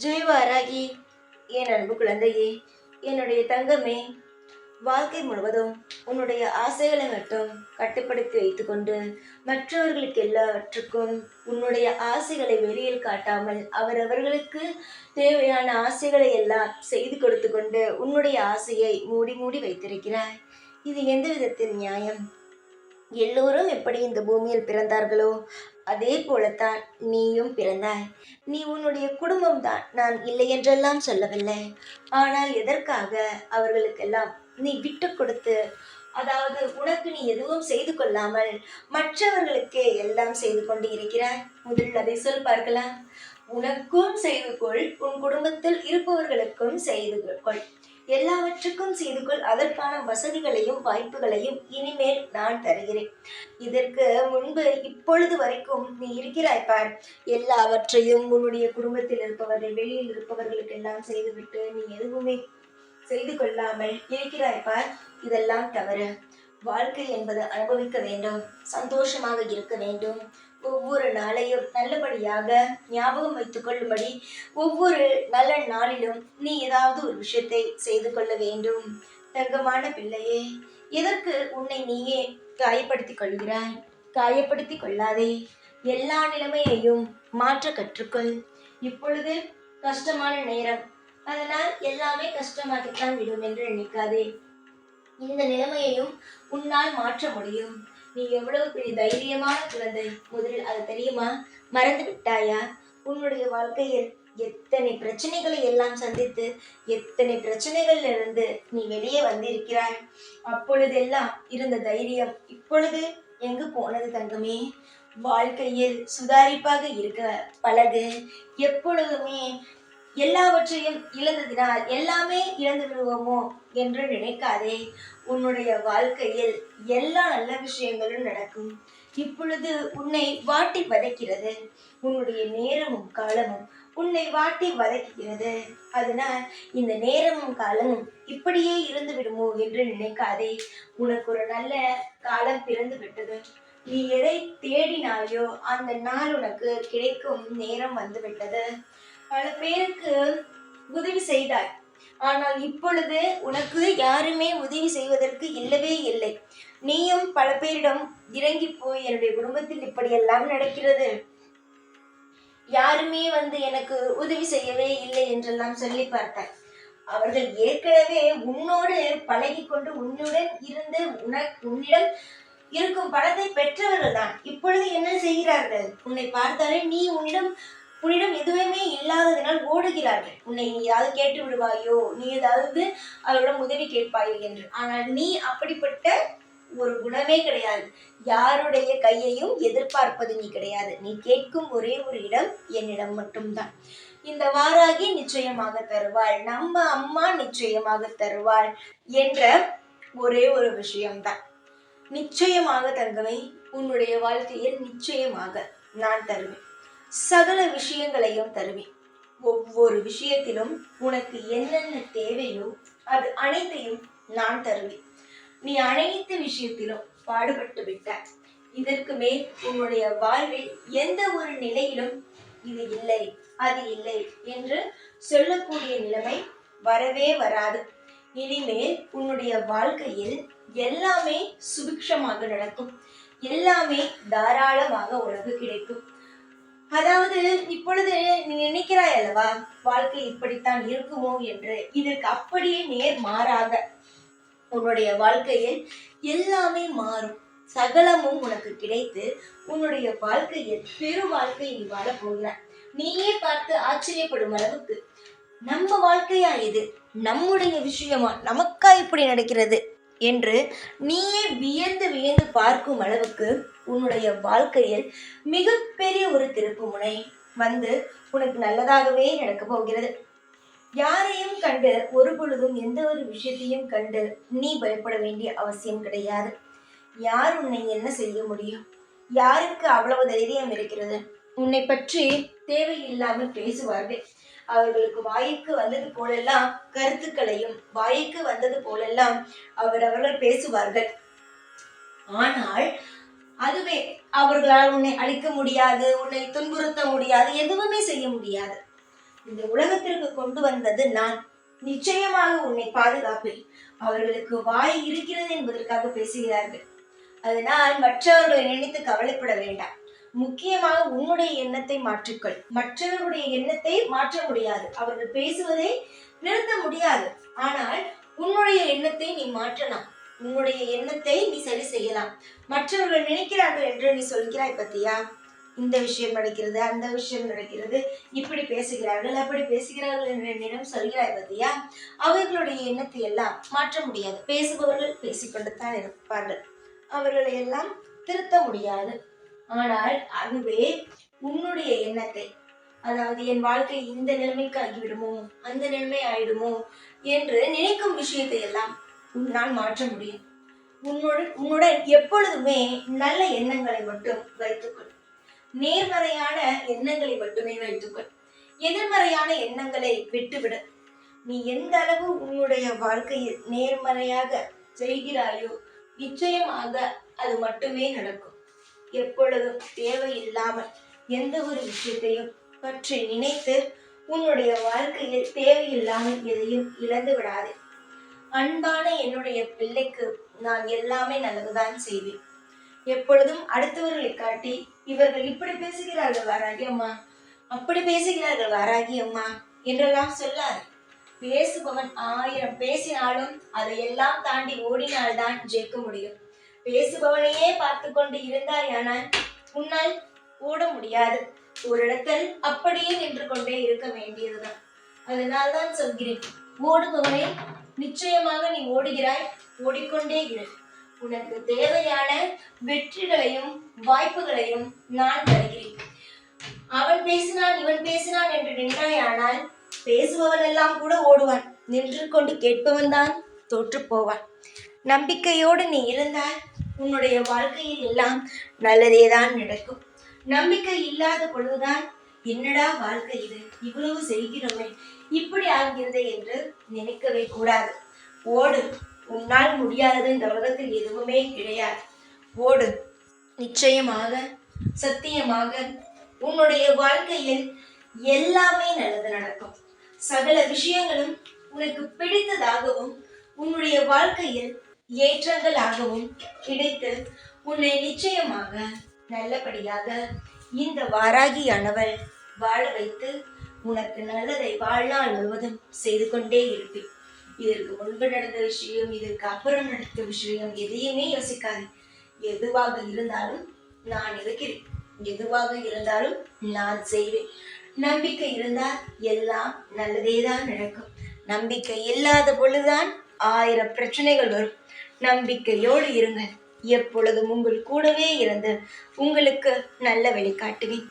ஜெய்வாராகி என் அன்பு குழந்தையே என்னுடைய தங்கமே வாழ்க்கை முழுவதும் உன்னுடைய ஆசைகளை மட்டும் கட்டுப்படுத்தி வைத்துக்கொண்டு மற்றவர்களுக்கு எல்லாவற்றுக்கும் உன்னுடைய ஆசைகளை வெளியில் காட்டாமல் அவரவர்களுக்கு தேவையான ஆசைகளை எல்லாம் செய்து கொடுத்து கொண்டு உன்னுடைய ஆசையை மூடி மூடி வைத்திருக்கிறாய். இது எந்த விதத்தில் நியாயம்? எல்லோரும் எப்படி இந்த பூமியில் பிறந்தார்களோ அதே போலத்தான் நீயும் பிறந்தாய். நீ உன்னுடைய குடும்பம்தான் நான் இல்லை என்றெல்லாம் சொல்லவில்லை. ஆனால் எதற்காக அவர்களுக்கெல்லாம் நீ விட்டு கொடுத்து அதாவது உனக்கு நீ எதுவும் செய்து கொள்ளாமல் மற்றவர்களுக்கே எல்லாம் செய்து கொண்டு இருக்கிறாய்? முதலில் அதை சொல் பார்க்கலாம். உனக்கும் செய்து கொள் உன் குடும்பத்தில் இருப்பவர்களுக்கும் செய்து கொள். எல்லாவற்றுக்கும் செய்து கொள். அதற்கான வசதிகளையும் வாய்ப்புகளையும் இனிமேல் நான் தருகிறேன். இதற்கு முன்பு இப்பொழுது வரைக்கும் நீ இருக்கிறாய் பார். எல்லாவற்றையும் உன்னுடைய குடும்பத்தில் இருப்பவர்கள் வெளியில் இருப்பவர்களுக்கு எல்லாம் செய்துவிட்டு நீ எதுவுமே செய்து கொள்ளாமல் இருக்கிறாய் பார். இதெல்லாம் தவறு. வாழ்க்கை என்பது அனுபவிக்க வேண்டும். சந்தோஷமாக இருக்க வேண்டும். ஒவ்வொரு நாளையும் நல்லபடியாக ஞாபகம் வைத்துக் கொள்ளும்படி ஒவ்வொரு நல்ல நாளிலும் நீ ஏதாவது ஒரு விஷயத்தை செய்து கொள்ள வேண்டும். தங்கமான பிள்ளையே எதற்கு உன்னை நீயே காயப்படுத்திக் கொள்கிறாய்? காயப்படுத்திக் கொள்ளாதே. எல்லா நிலைமையையும் மாற்ற கற்றுக்கொள். இப்பொழுது கஷ்டமான நேரம். அதனால் எல்லாமே கஷ்டமாகத்தான் விடும் என்று நினைக்காதே. இந்த நிலைமையையும் உன்னால் மாற்ற முடியும். நீ எவ்வளவு பெரிய தைரியமான குழந்தை. முதலில் அது தெரியுமா? மறந்து விட்டாயா? உன்னுடைய வாழ்க்கையில் எத்தனை பிரச்சனைகளை எல்லாம் சந்தித்து எத்தனை பிரச்சனைகள்ல இருந்து நீ வெளியே வந்திருக்கிறாய்? அப்பொழுதெல்லாம் இருந்த தைரியம் இப்பொழுது எங்கு போனது தங்கமே? வாழ்க்கையில் சுதாரிப்பாக இருக்க பழகு. எப்பொழுதுமே எல்லாவற்றையும் இழந்ததினால் எல்லாமே இழந்து விடுவோமோ என்று நினைக்காதே. உன்னுடைய வாழ்க்கையில் எல்லா நல்ல விஷயங்களும் நடக்கும். இப்பொழுது உன்னை வாட்டி வதைக்கிறது. உன்னுடைய நேரமும் காலமும் உன்னை வாட்டி வதைக்கிறது. அதனால் இந்த நேரமும் காலமும் இப்படியே இருந்து விடுமோ என்று நினைக்காதே. உனக்கு ஒரு நல்ல காலம் பிறந்து விட்டது. நீ எதை தேடினாயோ அந்த நாள் உனக்கு கிடைக்கும் நேரம் வந்துவிட்டது பல பேருக்கு உதவி செய்தாய் ஆனால் இப்பொழுது உனக்கு யாருமே உதவி செய்வதற்கு இல்லவே இல்லை. நீயும் பல பேரிடம் இறங்கி போய் என்னுடைய குடும்பத்தில் இப்படியெல்லாம் நடக்கிறது. யாருமே வந்து எனக்கு உதவி செய்யவே இல்லை என்றெல்லாம் சொல்லி பார்த்தாய் அவர்கள் ஏற்கனவே உன்னோடு பழகி கொண்டு உன்னுடன் இருந்து உனக்கு உன்னிடம் இருக்கும் பணத்தை பெற்றவர்கள் தான் இப்பொழுது என்ன செய்கிறார்கள்? உன்னை பார்த்தாலே நீ உன்னிடம் உன்னிடம் எதுவுமே இல்லாததினால் ஓடுகிறார்கள். உன்னை நீ ஏதாவது கேட்டு விடுவாயோ? நீ ஏதாவது அவரிடம் உதவி கேட்பாயோ என்று. ஆனால் நீ அப்படிப்பட்ட ஒரு குணமே கிடையாது. யாருடைய கையையும் எதிர்பார்ப்பது நீ கிடையாது. நீ கேட்கும் ஒரே ஒரு இடம் என்னிடம் மட்டும்தான். இந்த வாராகி நிச்சயமாக தருவாள். நம்ம அம்மா நிச்சயமாக தருவாள் என்ற ஒரே ஒரு விஷயம்தான். நிச்சயமாக தங்கவை உன்னுடைய வாழ்க்கையில் நிச்சயமாக நான் தருவேன். சகல விஷயங்களையும் தருவேன் ஒவ்வொரு விஷயத்திலும் உனக்கு என்னென்ன தேவையோ அது அனைத்தையும் நான் தருவேன் நீ அனைத்து விஷயத்திலும் பாடுபட்டு விட்டாய். இதற்கு மேல் உன்னுடைய வாழ்வில் எந்த ஒரு நிலையிலும் இது இல்லை அது இல்லை என்று சொல்லக்கூடிய நிலைமை வரவே வராது. இனிமேல் உன்னுடைய வாழ்க்கையில் எல்லாமே சுபிக்ஷமாக நடக்கும். எல்லாமே தாராளமாக உனக்கு கிடைக்கும். அதாவது இப்பொழுது நீ நினைக்கிறாய் அல்லவா வாழ்க்கை இப்படித்தான் இருக்குமோ என்று. இதற்கு அப்படியே நேர் மாறாக உன்னுடைய வாழ்க்கையில் எல்லாமே மாறும். சகலமும் உனக்கு கிடைத்து உன்னுடைய வாழ்க்கையில் பெரு வாழ்க்கை நீ வாழ போகிறாய். நீயே பார்த்து ஆச்சரியப்படும் அளவுக்கு நம்ம வாழ்க்கையா இது? நம்முடைய விஷயமா? நமக்கா இப்படி நடக்கிறது? என்று நீயே வியந்து வியந்து பார்க்கும் அளவுக்கு உன்னுடைய வாழ்க்கையில் மிகப்பெரிய ஒரு திருப்பு முனை வந்து உனக்கு நல்லதாகவே நடக்கப் போகிறது. யாரையும் கண்டு ஒரு பொழுதும் எந்த ஒரு விஷயத்தையும் கண்டு நீ பயப்பட வேண்டிய அவசியம் கிடையாது. யார் உன்னை என்ன செய்ய முடியும்? யாருக்கு அவ்வளவு தைரியம் இருக்கிறது? உன்னை பற்றி தேவையில்லாமல் பேசுவார்கள். அவர்களுக்கு வாய்க்கு வந்தது போலெல்லாம் கருத்துக்களையும் வாய்க்கு வந்தது போலெல்லாம் அவரவர்கள் பேசுவார்கள். ஆனால் அதுவே அவர்களால் உன்னை அழிக்க முடியாது உன்னை துன்புறுத்த முடியாது எதுவுமே செய்ய முடியாது. இந்த உலகத்திற்கு கொண்டு வந்தது நான். நிச்சயமாக உன்னை பாதுகாப்பேன். அவர்களுக்கு வாய் இருக்கிறது என்பதற்காக பேசுகிறார்கள். அதனால் மற்றவர்களை நினைத்து கவலைப்பட வேண்டாம். முக்கியமாக உன்னுடைய எண்ணத்தை மாற்றிக்கொள். மற்றவர்களுடைய எண்ணத்தை மாற்ற முடியாது. அவர்கள் பேசுவதை நிறுத்த முடியாது. ஆனால் உன்னுடைய எண்ணத்தை நீ மாற்றலாம். உன்னுடைய எண்ணத்தை நீ சரி செய்யலாம். மற்றவர்கள் நினைக்கிறார்கள் என்று நீ சொல்கிறாய் பத்தியா? இந்த விஷயம் நடக்கிறது அந்த விஷயம் நடக்கிறது இப்படி பேசுகிறார்கள் அப்படி பேசுகிறார்கள் என்று என்னிடம் சொல்கிறாய் பத்தியா? அவர்களுடைய எண்ணத்தை எல்லாம் மாற்ற முடியாது. பேசுபவர்கள் பேசிக்கொண்டு தான் இருப்பார்கள். அவர்களை எல்லாம் திருத்த முடியாது. ஆனால் அதுவே உன்னுடைய எண்ணத்தை. அதாவது என் வாழ்க்கை இந்த நிலைமைக்கு ஆகிவிடுமோ? அந்த நிலைமை ஆயிடுமோ? என்று நினைக்கும் விஷயத்தை எல்லாம் உன்னால் மாற்ற முடியும். உன்னுடன் உன்னுடன் எப்பொழுதுமே நல்ல எண்ணங்களை மட்டும் வைத்துக்கொள். நேர்மறையான எண்ணங்களை மட்டுமே வைத்துக்கொள். எதிர்மறையான எண்ணங்களை விட்டுவிடு. நீ எந்த அளவு உன்னுடைய வாழ்க்கையில் நேர்மறையாக செய்கிறாயோ நிச்சயமாக அது மட்டுமே நடக்கும். எப்பொழுதும் தேவையில்லாமல் எந்த ஒரு விஷயத்தையும் பற்றி நினைத்து உன்னுடைய வாழ்க்கையில் தேவையில்லாமல் எதையும் இழந்து விடாதே. அன்பான என்னுடைய பிள்ளைக்கு நான் எல்லாமே நல்லதுதான் செய்வேன். எப்பொழுதும் அடுத்தவர்களை காட்டி இவர்கள் இப்படி பேசுகிறார்கள் வாராகி அம்மா அப்படி பேசுகிறார்கள் வாராகி அம்மா என்றெல்லாம் சொல்லாது. பேசுபவன் ஆயிரம் பேசினாலும் அதையெல்லாம் தாண்டி ஓடினால்தான் ஜெயிக்க முடியும். பேசுபவனையே பார்த்து கொண்டு இருந்தாயானால் உன்னால் ஓட முடியாது. ஒரு இடத்தில் அப்படியே நின்று கொண்டே இருக்க வேண்டியதுதான். அதனால் தான் சொல்கிறேன் ஓடுபவனை நிச்சயமாக நீ ஓடுகிறாய் ஓடிக்கொண்டே இரு. உனக்கு தேவையான வெற்றிகளையும் வாய்ப்புகளையும் நான் தருகிறேன். அவன் பேசினான் இவன் பேசினான் என்று நின்றாயானால் பேசுபவன் எல்லாம் கூட ஓடுவான். நின்று கொண்டு கேட்பவன் தான் தோற்று போவான். நம்பிக்கையோடு நீ இருந்தால் உன்னுடைய வாழ்க்கையில் எல்லாம் நல்லதே தான் நடக்கும். நம்பிக்கை இல்லாத பொழுதுதான் என்னடா வாழ்க்கை இது? இவ்வளவு செய்கிறோமே. இப்படி ஆகிறது என்று நினைக்கவே கூடாது. ஓடு. உன்னால் முடியாதது இந்த உலகத்தில் எதுவுமே கிடையாது. ஓடு. நிச்சயமாக சத்தியமாக உன்னுடைய வாழ்க்கையில் எல்லாமே நல்லது நடக்கும். சகல விஷயங்களும் உனக்கு பிடித்ததாகவும் உன்னுடைய வாழ்க்கையில் ஏற்றங்களாகவும் கிடைத்து உன்னை நிச்சயமாக நல்லபடியாக இந்த வாராகியானவள் வாழ வைத்து உனக்கு நல்லதை வாழ்நாள் முழுவதும் செய்து கொண்டே இருப்பேன். இதற்கு முன்பு நடந்த விஷயம் இதற்கு அப்புறம் நடந்த விஷயம் எதையுமே யோசிக்காது. எதுவாக இருந்தாலும் நான் இருக்கிறேன். எதுவாக இருந்தாலும் நான் செய்வேன். நம்பிக்கை இருந்தால் எல்லாம் நல்லதே தான் நடக்கும். நம்பிக்கை இல்லாத பொழுதுதான் ஆயிரம் பிரச்சனைகள் வரும். நம்பிக்கையோடு இருங்கள். எப்பொழுதும் உங்கள் கூடவே இருந்து உங்களுக்கு நல்ல வழிகாட்டுவேன்.